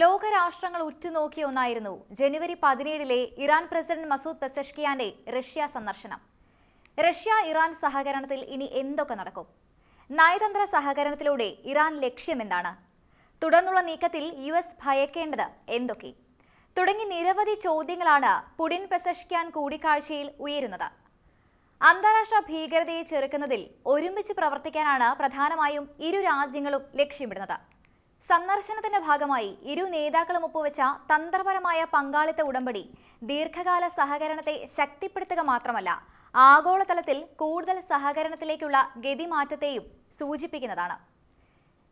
ലോകരാഷ്ട്രങ്ങൾ ഉറ്റുനോക്കിയ ഒന്നായിരുന്നു ജനുവരി പതിനേഴിലെ ഇറാൻ പ്രസിഡന്റ് മസൂദ് പെസഷ്കിയാന്റെ റഷ്യ സന്ദർശനം. റഷ്യ ഇറാൻ സഹകരണത്തിൽ ഇനി എന്തൊക്കെ നടക്കും? നയതന്ത്ര സഹകരണത്തിലൂടെ ഇറാൻ ലക്ഷ്യമെന്താണ് തുടർന്നുള്ള നീക്കത്തിൽ യു എസ് ഭയക്കേണ്ടത് എന്തൊക്കെ? തുടങ്ങി നിരവധി ചോദ്യങ്ങളാണ് പുടിൻ പെസഷ്കിയാൻ കൂടിക്കാഴ്ചയിൽ ഉയരുന്നത്. അന്താരാഷ്ട്ര ഭീകരതയെ ചെറുക്കുന്നതിൽ ഒരുമിച്ച് പ്രവർത്തിക്കാനാണ് പ്രധാനമായും ഇരു രാജ്യങ്ങളും ലക്ഷ്യമിടുന്നത്. സന്ദർശനത്തിന്റെ ഭാഗമായി ഇരു നേതാക്കളും ഒപ്പുവെച്ച തന്ത്രപരമായ പങ്കാളിത്ത ഉടമ്പടി ദീർഘകാല സഹകരണത്തെ ശക്തിപ്പെടുത്തുക മാത്രമല്ല ആഗോളതലത്തിൽ കൂടുതൽ സഹകരണത്തിലേക്കുള്ള ഗതിമാറ്റത്തെയും സൂചിപ്പിക്കുന്നതാണ്.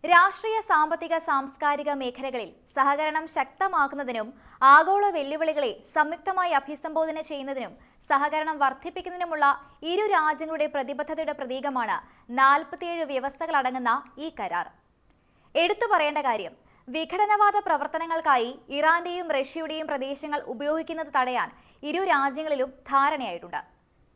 രാഷ്ട്രീയ സാമ്പത്തിക സാംസ്കാരിക മേഖലകളിൽ സഹകരണം ശക്തമാക്കുന്നതിനും ആഗോള വെല്ലുവിളികളെ സംയുക്തമായി അഭിസംബോധന ചെയ്യുന്നതിനും സഹകരണം വർദ്ധിപ്പിക്കുന്നതിനുമുള്ള ഇരു രാജ്യങ്ങളുടെ പ്രതിബദ്ധതയുടെ പ്രതീകമാണ് നാൽപ്പത്തിയേഴ് വ്യവസ്ഥകളടങ്ങുന്ന ഈ കരാർ. എടുത്തു പറയേണ്ട കാര്യം. വിഘടനവാദ പ്രവർത്തനങ്ങൾക്കായി ഇറാന്റെയും റഷ്യയുടെയും പ്രദേശങ്ങൾ ഉപയോഗിക്കുന്നത് തടയാൻ ഇരു രാജ്യങ്ങളിലും ധാരണയായിട്ടുണ്ട്.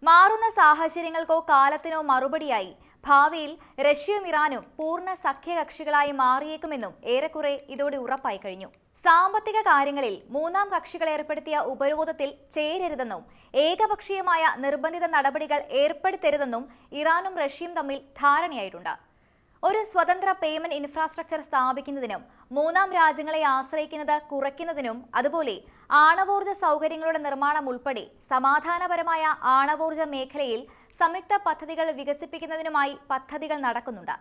മാറുന്ന സാഹചര്യങ്ങൾക്കോ കാലത്തിനോ മറുപടിയായി ഭാവിയിൽ റഷ്യയും ഇറാനും പൂർണ സഖ്യകക്ഷികളായി മാറിയേക്കുമെന്നും ഏറെക്കുറെ ഇതോടെ ഉറപ്പായി കഴിഞ്ഞു. സാമ്പത്തിക കാര്യങ്ങളിൽ മൂന്നാം കക്ഷികൾ ഏർപ്പെടുത്തിയ ഉപരോധത്തിൽ ചേരരുതെന്നും ഏകപക്ഷീയമായ നിർബന്ധിത നടപടികൾ ഏർപ്പെടുത്തരുതെന്നും ഇറാനും റഷ്യയും തമ്മിൽ ധാരണയായിട്ടുണ്ട്. ഒരു സ്വതന്ത്ര പേയ്മെന്റ് ഇൻഫ്രാസ്ട്രക്ചർ സ്ഥാപിക്കുന്നതിനും മൂന്നാം രാജ്യങ്ങളെ ആശ്രയിക്കുന്നത് കുറയ്ക്കുന്നതിനും അതുപോലെ ആണവോർജ സൗകര്യങ്ങളുടെ നിർമ്മാണം ഉൾപ്പെടെ സമാധാനപരമായ ആണവോർജ മേഖലയിൽ സംയുക്ത പദ്ധതികൾ വികസിപ്പിക്കുന്നതിനുമായി പദ്ധതികൾ നടക്കുന്നുണ്ട്.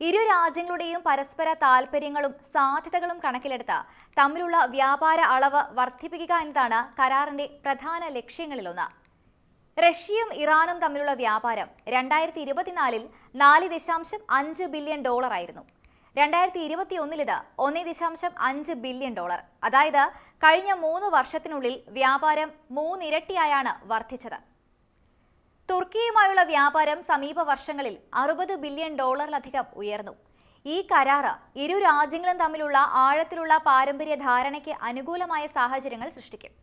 ഇരു രാജ്യങ്ങളുടെയും പരസ്പര താൽപ്പര്യങ്ങളും സാധ്യതകളും കണക്കിലെടുത്ത് തമ്മിലുള്ള വ്യാപാര അളവ് വർദ്ധിപ്പിക്കുക എന്നതാണ് കരാറിന്റെ പ്രധാന ലക്ഷ്യങ്ങളിലൊന്ന്. റഷ്യയും ഇറാനും തമ്മിലുള്ള വ്യാപാരം രണ്ടായിരത്തി ഇരുപത്തിനാലിൽ നാല് ദശാംശം അഞ്ച് ബില്യൺ ഡോളർ ആയിരുന്നു. രണ്ടായിരത്തി ഇരുപത്തി ഒന്നിലിത് ഒന്നേ ദശാംശം അഞ്ച് ബില്യൺ ഡോളർ. അതായത് കഴിഞ്ഞ മൂന്ന് വർഷത്തിനുള്ളിൽ വ്യാപാരം മൂന്നിരട്ടിയായാണ് വർദ്ധിച്ചത്. തുർക്കിയുമായുള്ള വ്യാപാരം സമീപ വർഷങ്ങളിൽ അറുപത് ബില്യൺ ഡോളറിലധികം ഉയർന്നു. ഈ കരാറ് ഇരു രാജ്യങ്ങളും തമ്മിലുള്ള ആഴത്തിലുള്ള പാരമ്പര്യ ധാരണയ്ക്ക് അനുകൂലമായ സാഹചര്യങ്ങൾ സൃഷ്ടിക്കും.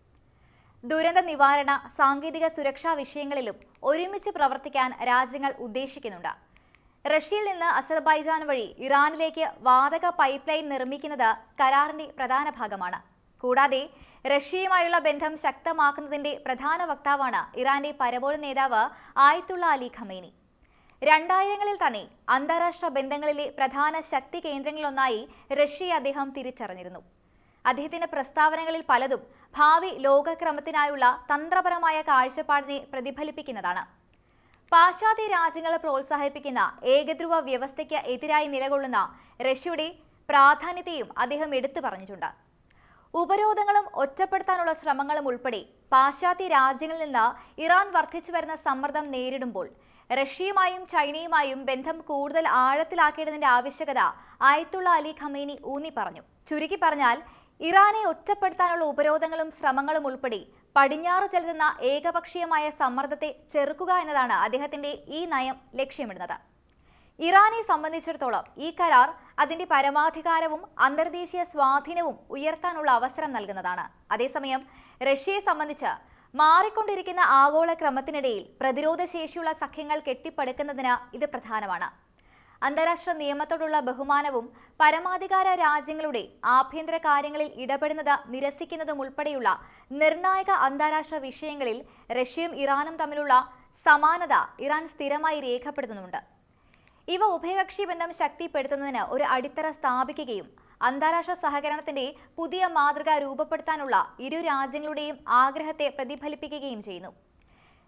ദുരന്ത നിവാരണ സാങ്കേതിക സുരക്ഷാ വിഷയങ്ങളിലും ഒരുമിച്ച് പ്രവർത്തിക്കാൻ രാജ്യങ്ങൾ ഉദ്ദേശിക്കുന്നുണ്ട്. റഷ്യയിൽ നിന്ന് അസർബൈജാൻ വഴി ഇറാനിലേക്ക് വാതക പൈപ്പ് ലൈൻ നിർമ്മിക്കുന്നത് കരാറിന്റെ പ്രധാന ഭാഗമാണ്. കൂടാതെ റഷ്യയുമായുള്ള ബന്ധം ശക്തമാക്കുന്നതിന്റെ പ്രധാന വക്താവാണ് ഇറാന്റെ പരമോന്നത നേതാവ് ആയത്തുള്ള അലി ഖമേനി. രണ്ടായിരങ്ങളിൽ തന്നെ അന്താരാഷ്ട്ര ബന്ധങ്ങളിലെ പ്രധാന ശക്തി കേന്ദ്രങ്ങളിലൊന്നായി റഷ്യയെ അദ്ദേഹം തിരിച്ചറിഞ്ഞിരുന്നു. അദ്ദേഹത്തിന്റെ പ്രസ്താവനകളിൽ പലതും ഭാവി ലോകക്രമത്തിനായുള്ള തന്ത്രപരമായ കാഴ്ചപ്പാടിനെ പ്രതിഫലിപ്പിക്കുന്നതാണ്. പാശ്ചാത്യ രാജ്യങ്ങളെ പ്രോത്സാഹിപ്പിക്കുന്ന ഏകധ്രുവ വ്യവസ്ഥയ്ക്ക് എതിരായി നിലകൊള്ളുന്ന റഷ്യയുടെ പ്രാധാന്യത്തെയും അദ്ദേഹം എടുത്തു പറഞ്ഞിട്ടുണ്ട്. ഉപരോധങ്ങളും ഒറ്റപ്പെടുത്താനുള്ള ശ്രമങ്ങളും ഉൾപ്പെടെ പാശ്ചാത്യ രാജ്യങ്ങളിൽ നിന്ന് ഇറാൻ വർദ്ധിച്ചു വരുന്ന സമ്മർദ്ദം നേരിടുമ്പോൾ റഷ്യയുമായും ചൈനയുമായും ബന്ധം കൂടുതൽ ആഴത്തിലാക്കേണ്ടതിന്റെ ആവശ്യകത ആയത്തുള്ള അലി ഖമേനി ഊന്നി പറഞ്ഞു. ചുരുക്കി പറഞ്ഞാൽ ഇറാനെ ഒറ്റപ്പെടുത്താനുള്ള ഉപരോധങ്ങളും ശ്രമങ്ങളും ഉൾപ്പെടെ പടിഞ്ഞാറ് ചെലുത്തുന്ന ഏകപക്ഷീയമായ സമ്മർദ്ദത്തെ ചെറുക്കുക എന്നതാണ് അദ്ദേഹത്തിന്റെ ഈ നയം ലക്ഷ്യമിടുന്നത്. ഇറാനെ സംബന്ധിച്ചിടത്തോളം ഈ കരാർ അതിന്റെ പരമാധികാരവും അന്തർദേശീയ സ്വാധീനവും ഉയർത്താനുള്ള അവസരം നൽകുന്നതാണ്. അതേസമയം റഷ്യയെ സംബന്ധിച്ച് മാറിക്കൊണ്ടിരിക്കുന്ന ആഗോള ക്രമത്തിനിടയിൽ പ്രതിരോധ ശേഷിയുള്ള സഖ്യങ്ങൾ കെട്ടിപ്പടുക്കുന്നതിന് ഇത് പ്രധാനമാണ്. അന്താരാഷ്ട്ര നിയമത്തോടുള്ള ബഹുമാനവും പരമാധികാര രാജ്യങ്ങളുടെ ആഭ്യന്തര കാര്യങ്ങളിൽ ഇടപെടുന്നത് നിരസിക്കുന്നതും ഉൾപ്പെടെയുള്ള നിർണായക അന്താരാഷ്ട്ര വിഷയങ്ങളിൽ റഷ്യയും ഇറാനും തമ്മിലുള്ള സമാനത ഇറാൻ സ്ഥിരമായി രേഖപ്പെടുത്തുന്നുണ്ട്. ഇവ ഉഭയകക്ഷി ബന്ധം ശക്തിപ്പെടുത്തുന്നതിന് ഒരു അടിത്തറ സ്ഥാപിക്കുകയും അന്താരാഷ്ട്ര സഹകരണത്തിന്റെ പുതിയ മാതൃക രൂപപ്പെടുത്താനുള്ള ഇരു രാജ്യങ്ങളുടെയും ആഗ്രഹത്തെ പ്രതിഫലിപ്പിക്കുകയും ചെയ്യുന്നു.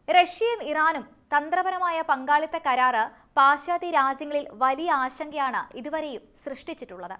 റഷ്യയും ഇറാനും തന്ത്രപരമായ പങ്കാളിത്ത കരാറ് പാശ്ചാത്യ രാജ്യങ്ങളിൽ വലിയ ആശങ്കയാണ് ഇതുവരെയും സൃഷ്ടിച്ചിട്ടുള്ളത്.